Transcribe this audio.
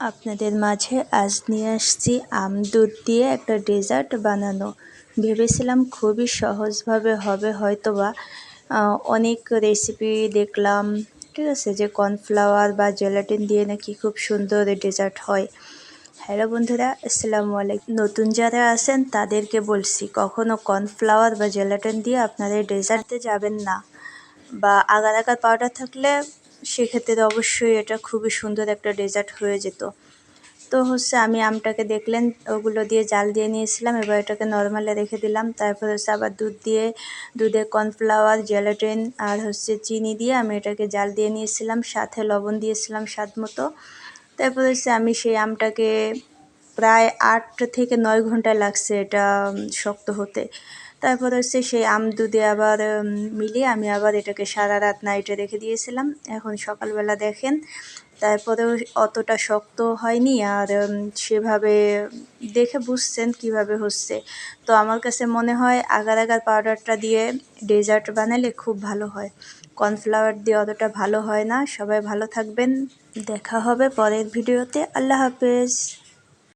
আপনাদের মাঝে আজ নিয়ে আসছি আম দুধ দিয়ে একটা ডেজার্ট বানানো। ভেবেছিলাম খুবই সহজভাবে হবে হয়তোবা আহ, অনেক রেসিপি দেখলাম ঠিক আছে যে কর্নফ্লাওয়ার বা জেলাটিন দিয়ে নাকি খুব সুন্দর ডেজার্ট হয়। হ্যালো বন্ধুরা আসসালামু আলাইকুম। নতুন যারা আছেন তাদেরকে বলছি কখনো কর্নফ্লাওয়ার বা জেলাটিন দিয়ে আপনাদের ডেজার্টে যাবেন না। বা আগার আগার পাউডার থাকলে সেক্ষেত্রে অবশ্যই এটা খুবই সুন্দর একটা ডেজার্ট হয়ে যেত। তো হচ্ছে আমি আমটাকে দেখলেন, ওগুলো দিয়ে জাল দিয়ে নিয়েছিলাম, এবার এটাকে নর্মালে রেখে দিলাম। তারপর হচ্ছে আবার দুধ দিয়ে, দুধে কর্নফ্লাওয়ার জেলাটিন আর হচ্ছে চিনি দিয়ে আমি এটাকে জাল দিয়ে নিয়েছিলাম, সাথে লবণ দিয়েছিলাম স্বাদ মতো। তারপর হচ্ছে আমি সেই আমটাকে প্রায় আট থেকে নয় ঘণ্টা লাগছে এটা শক্ত হতে। তারপর হচ্ছে সেই আম দুধে আবার মিলিয়ে আমি আবার এটাকে সারা রাত নাইটে রেখে দিয়েছিলাম। এখন সকালবেলা দেখেন, তারপরেও অতটা শক্ত হয়নি আর সেভাবে দেখে বুঝছেন কীভাবে হচ্ছে। তো আমার কাছে মনে হয় আগার আগার পাউডারটা দিয়ে ডেজার্ট বানালে খুব ভালো হয়। কর্নফ্লাওয়ার দিয়ে অতটা ভালো হয় না। সবাই ভালো থাকবেন। দেখা হবে পরের ভিডিওতে আল্লাহ হাফেজ।